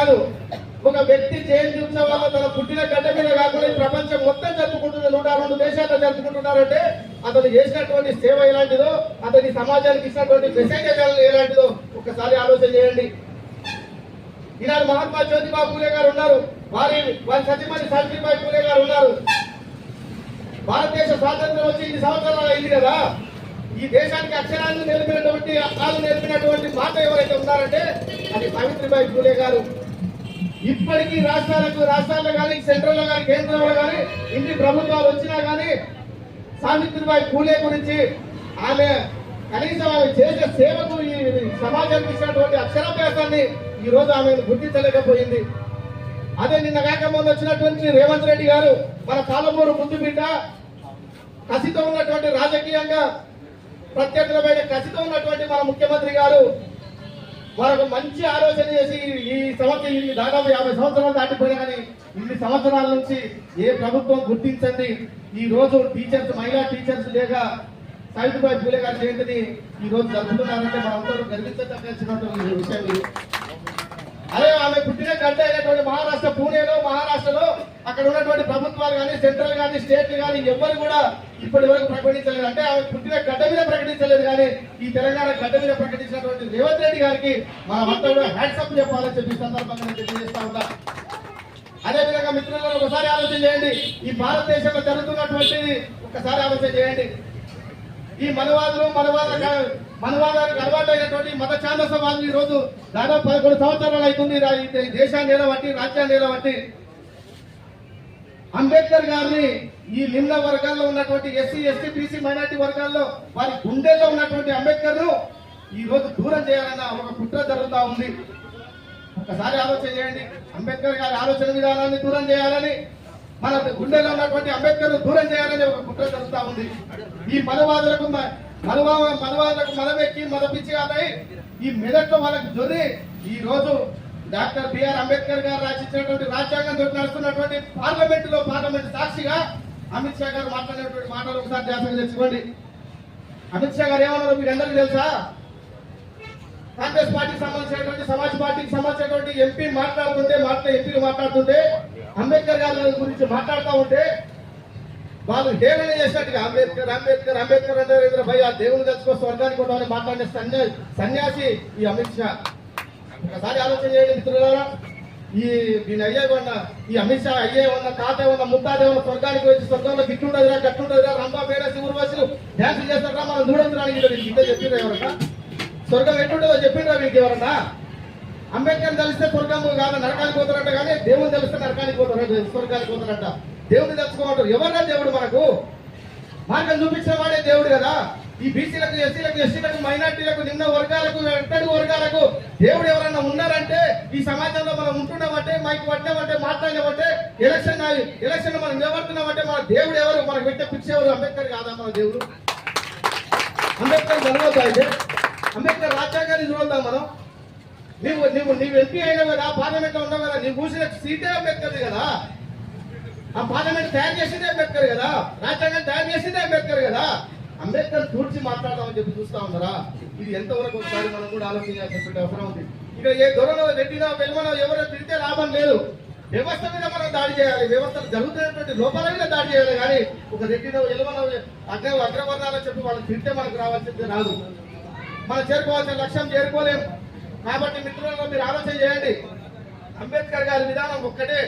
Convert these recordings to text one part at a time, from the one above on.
కాదు. ఒక వ్యక్తి జయంతి ఉత్సవాల్లో తన పుట్టిన గడ్డ మీద కాకుండా ప్రపంచం మొత్తం జరుపుకుంటుంది. నూట రెండు దేశాల్లో జరుపుకుంటున్నారంటే అతను చేసినటువంటి సేవ ఎలాంటిదో అతని సమాజానికి ఇచ్చినటువంటి మెసేజ్ ఎలాంటిదో ఒకసారి ఆలోచన చేయండి. ఈనాడు మహాత్మా జ్యోతిబా పూలే గారు ఉన్నారు. వారి వారి సతీమణి సావిత్రిబాయి పూలే గారు ఉన్నారు. భారతదేశ స్వాతంత్రం వచ్చి ఇన్ని సంవత్సరాలు అయింది కదా. ఈ దేశానికి అక్షరాన్ని నేర్పినటువంటి అర్థాలు నేర్పినటువంటి మాట ఎవరైతే ఉన్నారంటే అది సావిత్రిబాయి పూలే గారు. ఇప్పటికీ రాష్ట్రాలకు రాష్ట్రాల్లో కానీ సెంట్రల్లో కానీ కేంద్రంలో కానీ ఇన్ని ప్రభుత్వాలు వచ్చినా కానీ సావిత్రిబాయి పూలే గురించి ఆమె కనీసం ఆమె చేసే సేవకు ఈ సమాజానికి ఇచ్చినటువంటి అక్షరాభ్యాసాన్ని ఈ రోజు ఆమె గుర్తించలేకపోయింది. అదే నిన్న కాక ముందు వచ్చినటువంటి రేవంత్ రెడ్డి గారు మన పాలమూరు ముందు బిడ్డ కసితో ఉన్నటువంటి రాజకీయంగా ప్రత్యర్థులపైన కసితో ఉన్నటువంటి మన ముఖ్యమంత్రి గారు మరొక మంచి ఆలోచన చేసి ఈ సంవత్సరం ఇన్ని దాదాపు యాభై సంవత్సరాలు దాటిపోయినా కానీ ఇన్ని సంవత్సరాల నుంచి ఏ ప్రభుత్వం గుర్తించండి. ఈ రోజు టీచర్స్ మహిళా టీచర్స్ లేక సావిత్రిబాయి పూలే గారి జయంతిని ఈ రోజు జరుపుతున్నారంటే మనందరూ గర్వించదగ్గటువంటి విషయం అదే ఆమె పుట్టిన కంటే అయినటువంటి మహారాష్ట్ర పూణేలో అక్కడ ఉన్నటువంటి ప్రభుత్వాలు కానీ సెంట్రల్ కానీ స్టేట్లు కానీ ఎవరు కూడా ఇప్పటి వరకు ప్రకటించలేదు. అంటే ఆమె పుట్టిన గడ్డ మీద ప్రకటించలేదు కానీ ఈ తెలంగాణ గడ్డ మీద ప్రకటించినటువంటి రేవంత్ రెడ్డి గారికి మన మొత్తం హ్యాట్సప్ చెప్పాలని చెప్పి సందర్భంగా నేను తెలియజేస్తా ఉంటా అదేవిధంగా మిత్రులను ఒకసారి ఆలోచన చేయండి. ఈ భారతదేశంలో జరుగుతున్నటువంటిది ఒకసారి ఆలోచన చేయండి. ఈ మనవాదులు మనవాద మనవాదానికి అలవాటు అయినటువంటి మత ఛాందసవాదులు ఈ రోజు దాదాపు పదకొండు సంవత్సరాలు అవుతుంది. రా- దేశాన్ని నిలబట్టి రాజ్యాన్ని నిలబట్టి అంబేద్కర్ గారిని ఈ నిమ్న వర్గాల్లో ఉన్నటువంటి ఎస్సీ ఎస్టీ బీసీ మైనార్టీ వర్గాల్లో వారి గుండెల్లో ఉన్నటువంటి అంబేద్కర్ను ఈ రోజు దూరం చేయాలన్న ఒక కుట్ర జరుగుతా ఉంది. ఒకసారి ఆలోచన చేయండి. అంబేద్కర్ గారి ఆలోచన విధానాన్ని దూరం చేయాలని మన గుండెలో ఉన్నటువంటి అంబేద్కర్ దూరం చేయాలని ఒక కుట్ర జరుగుతా ఉంది. ఈ మతవాదులకు మ- మతవా మదవెక్కి మదపిచ్చి కాదై ఈ మెదట్లో వాళ్ళకి జొరి ఈ రోజు డాక్టర్ బిఆర్ అంబేద్కర్ గారు రచించినటువంటి రాజ్యాంగం తోటి నడుస్తున్నటువంటి పార్లమెంట్లో పార్లమెంట్ సాక్షిగా అమిత్ షా గారు మాట్లాడినటువంటి మాటలు ఒకసారి ధ్యాసం తెచ్చుకోండి. అమిత్ షా గారు ఏమన్నారు మీరు అందరికీ తెలుసా? కాంగ్రెస్ పార్టీకి సంబంధించినటువంటి సమాజ్ పార్టీకి సంబంధించినటువంటి ఎంపీ మాట్లాడుతుంటే మాట్లాడే ఎంపీలు మాట్లాడుతుంటే అంబేద్కర్ గారి గురించి మాట్లాడుతూ ఉంటే వాళ్ళు హేళన చేసినట్టుగా అంబేద్కర్ అంబేద్కర్ అంబేద్కర్ అంటే భయ దేవుని తెలుసుకో స్వర్గానికి కూడా మాట్లాడే సన్యా సన్యాసి ఈ అమిత్ షా. ఒకసారి ఆలోచన చేయండి మిత్రులారా. ఈ దీని అయ్యే ఉన్న ఈ అమిత్ షా అయ్యే ఉన్న తాత ఉన్న ముత్తాత ఉన్న స్వర్గానికి వచ్చి స్వర్గంలో గిట్టుండదురా గట్టుండదురా రంభా పేడ శివుర్వాసులు డ్యాన్స్ చేస్తారా మనం చూడండి ఇంత చెప్పిన ఎవరన్నా? స్వర్గం ఎట్టుండదో చెప్పిండ్రా మీకు ఎవరన్నా? అంబేద్కర్ తెలిస్తే స్వర్గం కాదు నరకానికి పోతారంట కానీ దేవుని తెలిస్తే నరకానికి పోతారంట స్వర్గానికి పోతారంట. దేవుని తెలుసుకోమంటారు. ఎవరన్నా దేవుడు మనకు? మార్గం చూపించిన వాడే దేవుడు కదా. ఈ బీసీలకు ఎస్సీలకు ఎస్సీలకు మైనార్టీలకు నిమ్న వర్గాలకు ఎట్టడి వర్గాలకు దేవుడు ఎవరన్నా ఉన్నారంటే ఈ సమాజంలో మనం ఉంటున్నామంటే మైకి పట్టినామంటే మాట్లాడినామంటే ఎలక్షన్ ఎలక్షన్ మనం నిలబడుతున్నామంటే మన దేవుడు ఎవరు? మనకు పెట్టే పిచ్చి ఎవరు? అంబేద్కర్ కాదా మన దేవుడు? అంబేద్కర్ చదవద్దా అయితే అంబేద్కర్ రాజ్యాంగాన్ని చూడద్దాం మనం. నీవు నీవు నీవు ఎంపీ అయినావు కదా పార్లమెంట్లో ఉన్నావు కదా నీవు కూర్చున్న సీటే అంబేద్కర్ కదా. ఆ పార్లమెంట్ తయారు చేసిందే అంబేద్కర్ కదా. రాజ్యాంగం తయారు చేసిందే అంబేద్కర్ కదా. అంబేద్కర్ తూర్చి మాట్లాడదామని చెప్పి చూస్తా ఉన్నారా? ఇది ఎంతవరకు ఒకసారి మనం కూడా ఆలోచించాల్సినటువంటి అవసరం ఉంది. ఇక ఏ దొరలో రెడ్డినో వెల్మనో ఎవరో తిడితే లాభం లేదు. వ్యవస్థ మీద మనం దాడి చేయాలి. వ్యవస్థలు జరుగుతున్నటువంటి లోపాల మీద దాడి చేయాలి. కానీ ఒక రెడ్డినో ఎల్మనో అగ్ర అగ్రవర్ణాలని చెప్పి వాళ్ళు తిడితే మనకు రావాల్సింది రాదు. మనం చేరుకోవాల్సిన లక్ష్యం చేరుకోలేం కాబట్టి మిత్రులలో మీరు ఆలోచన చేయండి. అంబేద్కర్ గారి విధానం ఒక్కటే.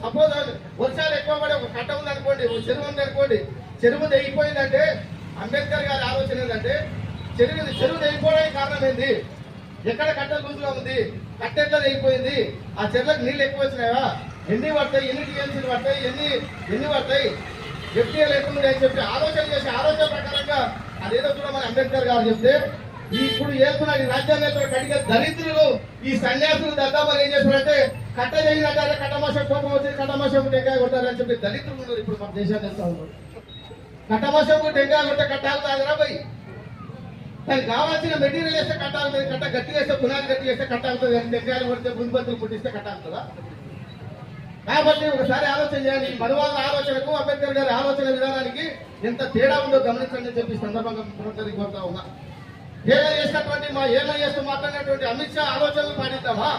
సపోజ్ వర్షాలు ఎక్కువ పడి ఒక కట్ట ఉంది అనుకోండి ఒక చెరువు ఉంది అనుకోండి చెరువు తెగిపోయిందంటే అంబేద్కర్ గారి ఆలోచన ఏంటంటే చెరువు చెరువు తెగిపోవడానికి కారణం ఏంది? ఎక్కడ కట్ట లూజుగా ఉంది? కట్ట ఎట్లా తెగిపోయింది. ఆ చెరువులకు నీళ్ళు ఎక్కువ వచ్చినాయా? ఎన్ని పడతాయి? ఎన్ని టీఎంసీలు పడతాయి? ఎన్ని ఎన్ని పడతాయి? ఎఫ్టీఎల్ ఎక్కువ అని చెప్పి ఆలోచన చేసి ఆలోచన ప్రకారంగా అదేదో కూడా మన అంబేద్కర్ గారు చెప్తే ఈ ఇప్పుడు ఏస్తున్న ఈ రాజ్యాంగంలో కడిగే దరిద్రులు ఈ సన్యాసులు దద్దామని ఏం చేస్తారంటే కట్ట చేయాలంటే కట్టమాసం కోపం వచ్చి కట్టమాసం టెంకాయ కొట్టారని చెప్పి దరిద్రులు ఇప్పుడు మన దేశాన్ని వెళ్తా ఉన్నారు. కట్టమాసం టెంకాయ కొట్టే కట్టాలు తాగరా పోయి. దానికి కావాల్సిన మెటీరియల్ వేస్తే కట్టాలి కట్ట గట్టి వేస్తే పునాది గట్టి వేస్తే కట్టాలుతుంది కానీ టెంకాయలు కొడితే ముందుబంతులు పుట్టిస్తే కట్టాలుతుందా కాబట్టి ఒకసారి ఆలోచన చేయండి. ఈ ఆలోచనకు అంబేద్కర్ గారి ఆలోచన విధానానికి ఎంత తేడా ఉందో గమనించండి అని చెప్పి సందర్భంగా పునరుద్ధరి కోరుతా ఉన్నా. ఏదో చేసినటువంటి మా ఏమైనా చేస్తూ మాట్లాడినటువంటి అమిత్ షా ఆలోచనలు పాటిద్దామా? సిద్ధమా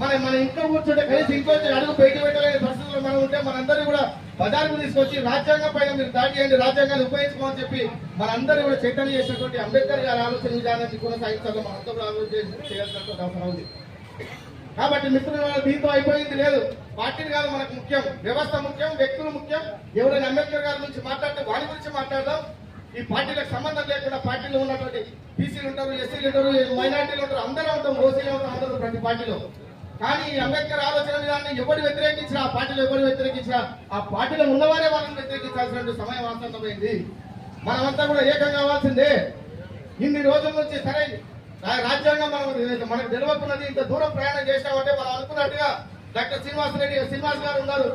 మన మన ఇంట్లో కూర్చుంటే కనీసం ఇంట్లో అడుగు బయట పెట్టలేని పరిస్థితుల్లో మనం ఉంటే మనందరూ కూడా బజార్కు తీసుకొచ్చి రాజ్యాంగం పైన మీరు దాడి చేయండి రాజ్యాంగాన్ని ఉపయోగించుకోమని చెప్పి మనందరూ కూడా చైతన్యం చేసినటువంటి అంబేద్కర్ గారి ఆలోచన విధానాన్ని కొనసాగించాలో మనంతా కూడా ఆలోచన చేయాల్సినటువంటి అవసరం ఉంది. కాబట్టి మిత్రులు దీంతో అయిపోయింది లేదు. పార్టీలు కాదు మనకు ముఖ్యం వ్యవస్థ ముఖ్యం వ్యక్తులు ముఖ్యం. ఎవరైనా అంబేద్కర్ గారి గురించి మాట్లాడితే వారి గురించి మాట్లాడదాం. ఈ పార్టీలకు సంబంధం లేకుండా పార్టీలో ఉన్నటువంటి బీసీలు ఉంటారు ఎస్సీలు ఉంటారు మైనార్టీలు ఉంటారు అందరూ ఉంటాం ఓసీలు ఉంటాం అందరూ ప్రతి పార్టీలో. కానీ అంబేద్కర్ ఆలోచన విధాన్ని ఎవరు వ్యతిరేకించినా ఆ పార్టీలో ఎవరు వ్యతిరేకించినా ఆ పార్టీలో ఉన్నవారే వాళ్ళని వ్యతిరేకించాల్సిన సమయం ఆసన్నమైంది మనమంతా కూడా ఏకం కావాల్సిందే. ఇన్ని రోజుల నుంచి సరే రాజ్యాంగం మనం మనకు తెలియకున్నది ఇంత దూరం ప్రయాణం చేసినామంటే మనం అనుకున్నట్టుగా డాక్టర్ శ్రీనివాస్ రెడ్డి శ్రీనివాస్ గారు ఉన్నారు.